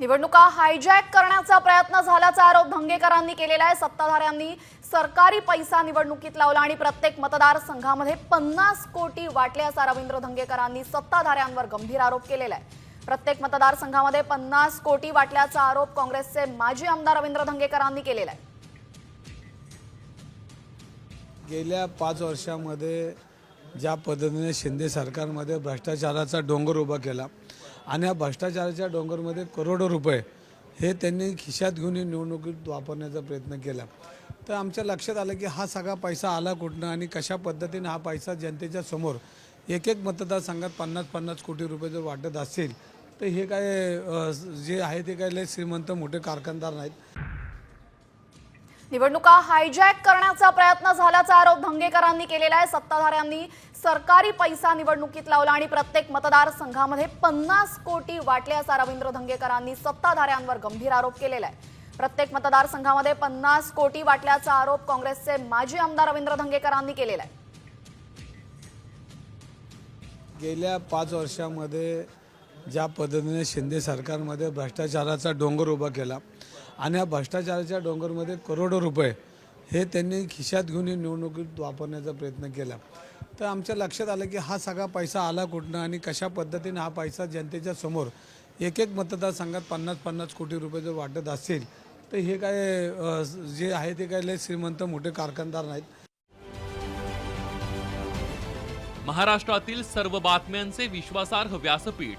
निवडणुका हायजॅक करण्याचा प्रयत्न झाल्याचा आरोप धंगेकरांनी केलेला आहे. सत्ताधाऱ्यांनी सरकारी पैसा निवडणुकीत लावला आणि प्रत्येक मतदारसंघामध्ये पन्नास कोटी वाटले असा रवींद्र धंगेकरांनी सत्ताधाऱ्यांवर गंभीर आरोप केलेला आहे. प्रत्येक मतदारसंघामध्ये पन्नास कोटी वाटल्याचा आरोप काँग्रेसचे माजी आमदार रवींद्र धंगेकरांनी केलेला आहे. गेल्या पाच वर्षामध्ये ज्या पद्धतीने शिंदे सरकारमध्ये भ्रष्टाचाराचा डोंगर उभा केला आणि ह्या भ्रष्टाचाराच्या डोंगरमध्ये करोडो रुपये हे त्यांनी खिशात घेऊन निवडणुकीत वापरण्याचा प्रयत्न केला. तर आमच्या लक्षात आलं की हा सगळा पैसा आला कुठनं आणि कशा पद्धतीने हा पैसा जनतेच्या समोर एक एक मतदारसंघात पन्नास पन्नास कोटी रुपये जर वाटत असतील तर हे काय जे आहे ते काय लय श्रीमंत मोठे कारखानदार नाहीत. निवडणुका हायजॅक करण्याचा प्रयत्न झाल्याचा आरोप धंगेकरांनी केलेला आहे. सत्ताधाऱ्यांनी सरकारी पैसा निवडणुकीत लावला आणि प्रत्येक मतदारसंघामध्ये पन्नास कोटी वाटले असा रवींद्र धंगेकरांनी सत्ताधाऱ्यांवर गंभीर आरोप केलेला आहे. प्रत्येक मतदारसंघामध्ये पन्नास कोटी वाटल्याचा आरोप काँग्रेसचे माजी आमदार रवींद्र धंगेकरांनी केलेला आहे. गेल्या पाच वर्षामध्ये ज्या पद्धतीने शिंदे सरकारमध्ये भ्रष्टाचाराचा डोंगर उभा केला आणि या भ्रष्टाचाराच्या डोंगरमध्ये करोडो रुपये हे त्यांनी खिशात घेऊन ही निवडणुकीत वापरण्याचा प्रयत्न केला. तर आमच्या लक्षात आलं की हा सगळा पैसा आला कुठनं आणि कशा पद्धतीने हा पैसा जनतेच्या समोर एक एक मतदारसंघात पन्नास पन्नास कोटी रुपये जर वाटत असतील तर हे काय जे आहे ते काय लय श्रीमंत मोठे कारखानदार नाहीत. महाराष्ट्रातील सर्व बातम्यांचे विश्वासार्ह व्यासपीठ.